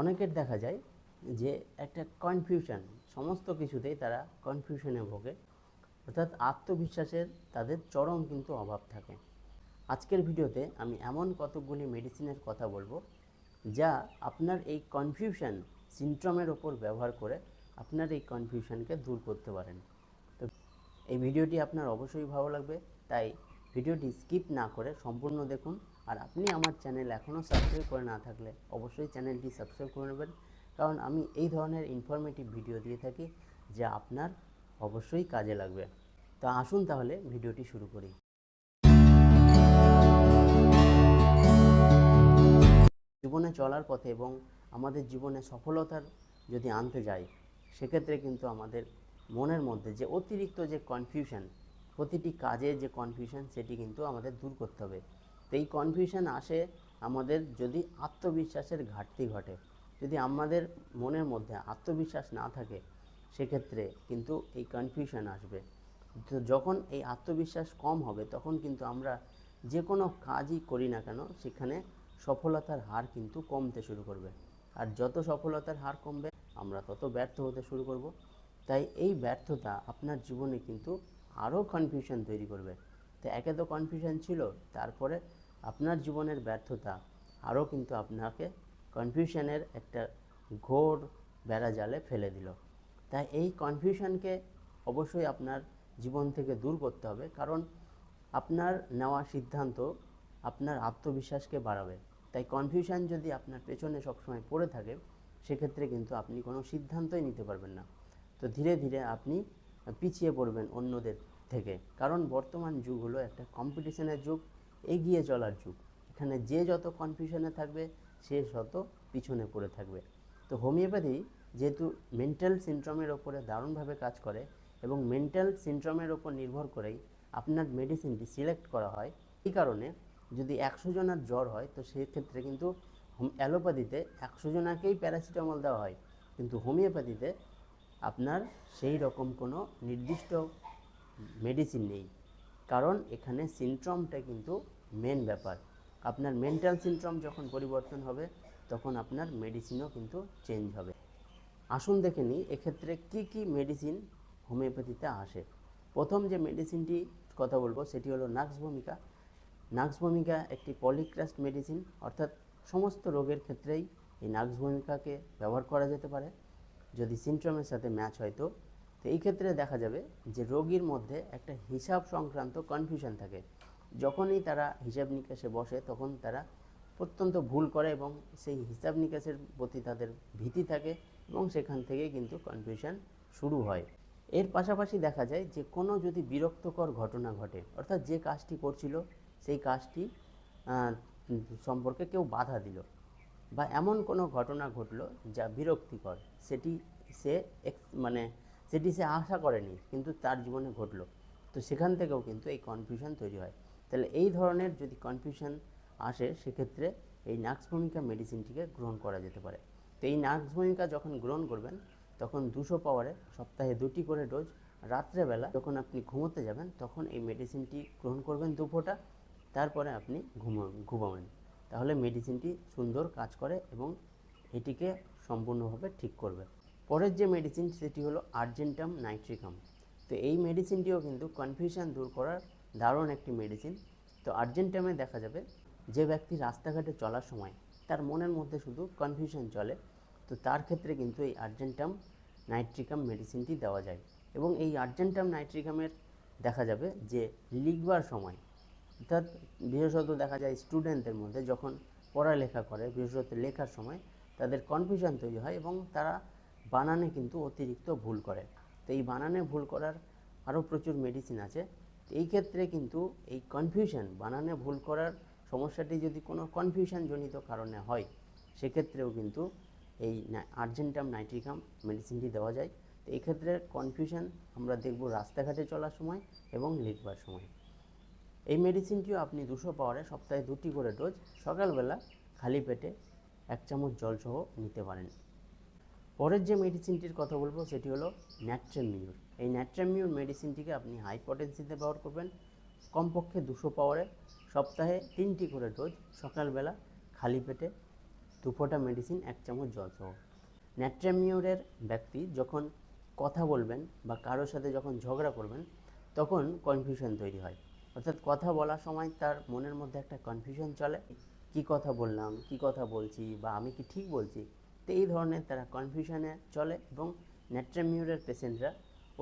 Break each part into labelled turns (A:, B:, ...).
A: অনেকের দেখা যায় যে একটা কনফিউশন সমস্ত কিছুতেই তারা কনফিউশনে ভোগে। অর্থাৎ আত্মবিশ্বাসের তাদের চরম কিন্তু অভাব থাকে। আজকের ভিডিওতে আমি এমন কতকগুলি মেডিসিনের কথা বলব, যা আপনার এই কনফিউশন সিনড্রোমের ওপর ব্যবহার করে আপনার এই কনফিউশনকে দূর করতে পারেন। তো এই ভিডিওটি আপনার অবশ্যই ভালো লাগবে, তাই ভিডিওটি স্কিপ না করে সম্পূর্ণ দেখুন। আর আপনি আমার চ্যানেল এখনও সাবস্ক্রাইব করে না থাকলে অবশ্যই চ্যানেলটি সাবস্ক্রাইব করে নেবেন। কারণ আমি এই ধরনের ইনফরমেটিভ ভিডিও দিয়ে থাকি যা আপনার অবশ্যই কাজে লাগবে। তো আসুন তাহলে ভিডিওটি শুরু করি। জীবনে চলার পথে এবং আমাদের জীবনে সফলতার যদি আনতে যাই, সেক্ষেত্রে কিন্তু আমাদের মনের মধ্যে যে অতিরিক্ত যে কনফিউশন প্রতিটি কাজে যে কনফিউশন সেটি কিন্তু আমাদের দূর করতে হবে। এই কনফিউশন আসে আমাদের যদি আত্মবিশ্বাসের ঘাটতি ঘটে। যদি আমাদের মনের মধ্যে আত্মবিশ্বাস না থাকে, সেক্ষেত্রে কিন্তু এই কনফিউশন আসবে। তো যখন এই আত্মবিশ্বাস কম হবে, তখন কিন্তু আমরা যে কোনো কাজই করি না কেন, সেখানে সফলতার হার কিন্তু কমতে শুরু করবে। আর যত সফলতার হার কমবে, আমরা তত ব্যর্থ হতে শুরু করব। তাই এই ব্যর্থতা আপনার জীবনে কিন্তু আরও কনফিউশন তৈরি করবে। তো একে তো কনফিউশন ছিল, তারপরে আপনার জীবনের ব্যর্থতা আরও কিন্তু আপনাকে কনফিউশনের একটা ঘোর বেড়া জালে ফেলে দিল। তাই এই কনফিউশনকে অবশ্যই আপনার জীবন থেকে দূর করতে হবে, কারণ আপনার নেওয়া সিদ্ধান্ত আপনার আত্মবিশ্বাসকে বাড়াবে। তাই কনফিউশন যদি আপনার পেছনে সবসময় পড়ে থাকে, সেক্ষেত্রে কিন্তু আপনি কোনো সিদ্ধান্তই নিতে পারবেন না। তো ধীরে ধীরে আপনি পিছিয়ে পড়বেন অন্যদের থেকে। কারণ বর্তমান যুগ হলো একটা কম্পিটিশনের যুগ। এগিয়ে চলার যুগ। এখানে যে যত কনফিউশনে থাকবে, সে তত পিছনে পড়ে থাকবে। তো হোমিওপ্যাথি যেহেতু মেন্টাল সিনড্রোমের ওপরে দারুণভাবে কাজ করে এবং মেন্টাল সিনড্রোমের ওপর নির্ভর করেই আপনার মেডিসিনটি সিলেক্ট করা হয়, এই কারণে যদি একশো জনের জ্বর হয়, তো সেক্ষেত্রে কিন্তু অ্যালোপ্যাথিতে একশো জনাকেই প্যারাসিটামল দেওয়া হয়। কিন্তু হোমিওপ্যাথিতে আপনার সেই রকম কোনো নির্দিষ্ট মেডিসিন নেই। কারণ এখানে সিনট্রমটা কিন্তু মেন ব্যাপার। আপনার মেন্টাল সিনট্রম যখন পরিবর্তন হবে, তখন আপনার মেডিসিনও কিন্তু চেঞ্জ হবে। আসুন দেখে নিই, এক্ষেত্রে কী কী মেডিসিন হোমিওপ্যাথিতে আসে। প্রথম যে মেডিসিনটি কথা বলব, সেটি হলো নাক্স ভূমিকা নাক্স ভূমিকা একটি পলিক্রাস্ট মেডিসিন অর্থাৎ সমস্ত রোগের ক্ষেত্রেই এই নাক্স ভূমিকাকে ব্যবহার করা যেতে পারে। যদি সিমটমের সাথে ম্যাচ হয় তো। তো এই ক্ষেত্রে দেখা যাবে যে রোগীর মধ্যে একটা হিসাব সংক্রান্ত কনফিউশন থাকে। যখনই তারা হিসাব নিকাশে বসে, তখন তারা অত্যন্ত ভুল করে এবং সেই হিসাব নিকাশের প্রতি তাদের ভীতি থাকে এবং সেখান থেকে কিন্তু কনফিউশন শুরু হয়। এর পাশাপাশি দেখা যায় যে কোনো যদি বিরক্তকর ঘটনা ঘটে, অর্থাৎ যে কাজটি করছিল, সেই কাজটি সম্পর্কে কেউ বাধা দিল বা এমন কোনো ঘটনা ঘটলো যা বিরক্তিকর, সেটি সে মানে সেটি সে আশা করেনি, কিন্তু তার জীবনে ঘটলো। তো সেখান থেকেও কিন্তু এই কনফিউশন তৈরি হয়। তাহলে এই ধরনের যদি কনফিউশন আসে, সেক্ষেত্রে এই নাক্স ভূমিকা মেডিসিনটিকে গ্রহণ করা যেতে পারে। তো এই নাক্স ভূমিকা যখন গ্রহণ করবেন, তখন দুশো পাওয়ারে সপ্তাহে দুটি করে ডোজ রাত্রেবেলা যখন আপনি ঘুমোতে যাবেন, তখন এই মেডিসিনটি গ্রহণ করবেন দু ফোঁটা তারপরে আপনি ঘুমো, ঘুমাবেন। তাহলে মেডিসিনটি সুন্দর কাজ করে এবং এটিকে সম্পূর্ণভাবে ঠিক করবে। পরের যে মেডিসিন সেটি হলো আর্জেন্টাম নাইট্রিকাম তো এই মেডিসিনটিও কিন্তু কনফিউশন দূর করার দারুণ একটি মেডিসিন তো আর্জেন্টামে দেখা যাবে যে ব্যক্তি রাস্তাঘাটে চলার সময় তার মনের মধ্যে শুধু কনফিউশন চলে, তো তার ক্ষেত্রে কিন্তু এই আর্জেন্টাম নাইট্রিকাম মেডিসিনটি দেওয়া যায়। এবং এই আর্জেন্টাম নাইট্রিকামের দেখা যাবে যে লিখবার সময়, অর্থাৎ বিশেষত দেখা যায় স্টুডেন্টদের মধ্যে যখন পড়ালেখা করে, বিশেষত লেখার সময়, তাদের কনফিউশন তৈরি হয় এবং তারা বানানে কিন্তু অতিরিক্ত ভুল করে। তো এই বানানে ভুল করার আরও প্রচুর মেডিসিন আছে। এই ক্ষেত্রে কিন্তু এই কনফিউশন বানানে ভুল করার সমস্যাটি যদি কোনো কনফিউশনজনিত কারণে হয়, সেক্ষেত্রেও কিন্তু এই আর্জেন্টাম নাইট্রিকাম মেডিসিনটি দেওয়া যায়। তো এই ক্ষেত্রে কনফিউশন আমরা দেখব রাস্তাঘাটে চলার সময় এবং লিখবার সময়। এই মেডিসিনটিও আপনি দুশো পাওয়ারে সপ্তাহে দুটি করে ডোজ সকালবেলা খালি পেটে এক চামচ জল সহ নিতে পারেন। পরের যে মেডিসিনটির কথা বলব, সেটি হলো ন্যাট্রেমিউর এই ন্যাট্রেমিউর মেডিসিনটিকে আপনি হাইপোটেন্সিতে ব্যবহার করবেন, কমপক্ষে দুশো পাওয়ারে সপ্তাহে তিনটি করে ডোজ সকালবেলা খালি পেটে দু ফোঁটা মেডিসিন এক চামচ জল সহ। ন্যাট্রামিউরের ব্যক্তি যখন কথা বলবেন বা কারোর সাথে যখন ঝগড়া করবেন, তখন কনফিউশন তৈরি হয়। অর্থাৎ কথা বলার সময় তার মনের মধ্যে একটা কনফিউশন চলে। কি কথা বললাম, কি কথা বলছি বা আমি কি ঠিক বলছি? তো এই ধরনের তারা কনফিউশনে চলে এবং ন্যাট্রামিউরের পেশেন্টরা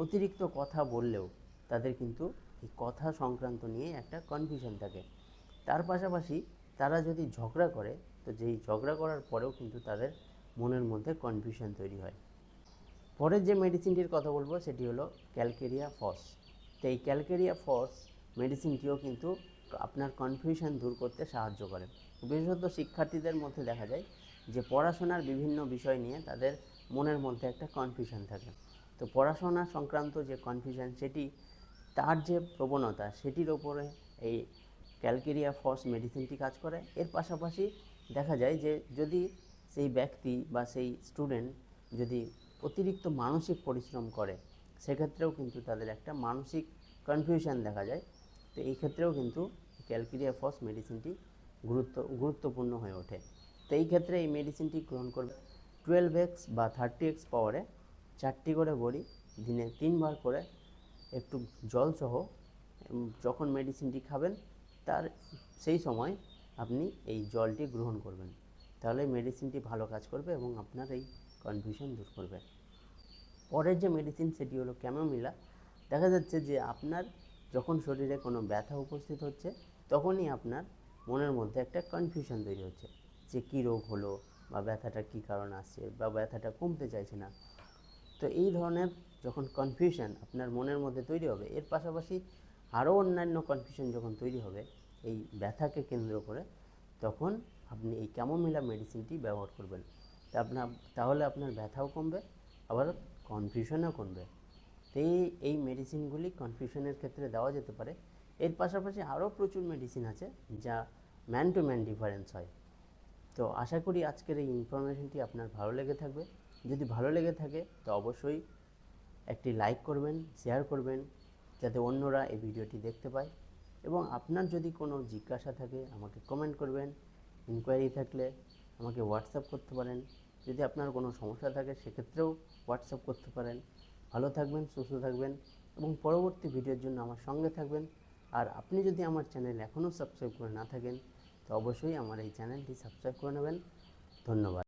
A: অতিরিক্ত কথা বললেও তাদের কিন্তু এই কথা সংক্রান্ত নিয়ে একটা কনফিউশন থাকে। তার পাশাপাশি তারা যদি ঝগড়া করে, তো যেই ঝগড়া করার পরেও কিন্তু তাদের মনের মধ্যে কনফিউশন তৈরি হয়। পরের যে মেডিসিনটির কথা বলব, সেটি হলো ক্যালকেরিয়া ফস তো এই ক্যালকেরিয়া ফস মেডিসিনটিও কিন্তু আপনার কনফিউশন দূর করতে সাহায্য করে। বিশেষত শিক্ষার্থীদের মধ্যে দেখা যায় যে পড়াশোনার বিভিন্ন বিষয় নিয়ে তাদের মনের মধ্যে একটা কনফিউশন থাকে। তো পড়াশোনা সংক্রান্ত যে কনফিউশন সেটি, তার যে প্রবণতা সেটির ওপরে এই ক্যালকেরিয়া ফস মেডিসিনটি কাজ করে। এর পাশাপাশি দেখা যায় যে যদি সেই ব্যক্তি বা সেই স্টুডেন্ট যদি অতিরিক্ত মানসিক পরিশ্রম করে, সেক্ষেত্রেও কিন্তু তাদের একটা মানসিক কনফিউশন দেখা যায়। তো এই ক্ষেত্রেও কিন্তু ক্যালকেরিয়া ফস মেডিসিনটি গুরুত্ব, গুরুত্বপূর্ণ হয়ে ওঠে। তো এই ক্ষেত্রে এই মেডিসিনটি গ্রহণ করবে। টুয়েলভ এক্স বা থার্টি এক্স পাওয়ারে চারটি করে বড়ি, দিনে তিনবার করে একটু জলসহ যখন মেডিসিনটি খাবেন, তার সেই সময় আপনি এই জলটি গ্রহণ করবেন। তাহলে মেডিসিনটি ভালো কাজ করবে এবং আপনার এই কনফিউশন দূর করবে। পরের যে মেডিসিন সেটি হলো ক্যামোমিলা দেখা যাচ্ছে যে আপনার যখন শরীরে কোনো ব্যথা উপস্থিত হচ্ছে, তখনই আপনার মনের মধ্যে একটা কনফিউশন তৈরি হচ্ছে। যে কী রোগ হলো বা ব্যথাটা কী কারণ আসছে বা ব্যথাটা কমতে চাইছে না। তো এই ধরনের যখন কনফিউশন আপনার মনের মধ্যে তৈরি হবে, এর পাশাপাশি আরও অন্যান্য কনফিউশন যখন তৈরি হবে, এই ব্যথাকে কেন্দ্র করে, তখন আপনি এই ক্যামোমিলা মেডিসিনটি ব্যবহার করবেন। তা আপনার, তাহলে আপনার ব্যথাও কমবে, আবার কনফিউশনও কমবে। তো এই এই মেডিসিনগুলি কনফিউশনের ক্ষেত্রে দেওয়া যেতে পারে। এর পাশাপাশি আরও প্রচুর মেডিসিন আছে, যা ম্যান টু ম্যান ডিফারেন্স হয়। তো আশা করি আজকের এই ইনফরমেশনটি আপনার ভালো লেগে থাকবে। যদি ভালো লেগে থাকে, তো অবশ্যই একটি লাইক করবেন শেয়ার করবেন, যাতে অন্যরা এই ভিডিওটি দেখতে পায়। এবং আপনার যদি কোনো জিজ্ঞাসা থাকে, আমাকে কমেন্ট করবেন। ইনকোয়ারি থাকলে আমাকে হোয়াটসঅ্যাপ করতে পারেন। যদি আপনার কোনো সমস্যা থাকে, সেক্ষেত্রেও হোয়াটসঅ্যাপ করতে পারেন। ভালো থাকবেন, সুস্থ থাকবেন এবং পরবর্তী ভিডিওর জন্য আমার সঙ্গে থাকবেন। আর আপনি যদি আমার চ্যানেল এখনও সাবস্ক্রাইব করে না থাকেন তো অবশ্যই আমার এই চ্যানেলটি সাবস্ক্রাইব করে নেবেন। ধন্যবাদ।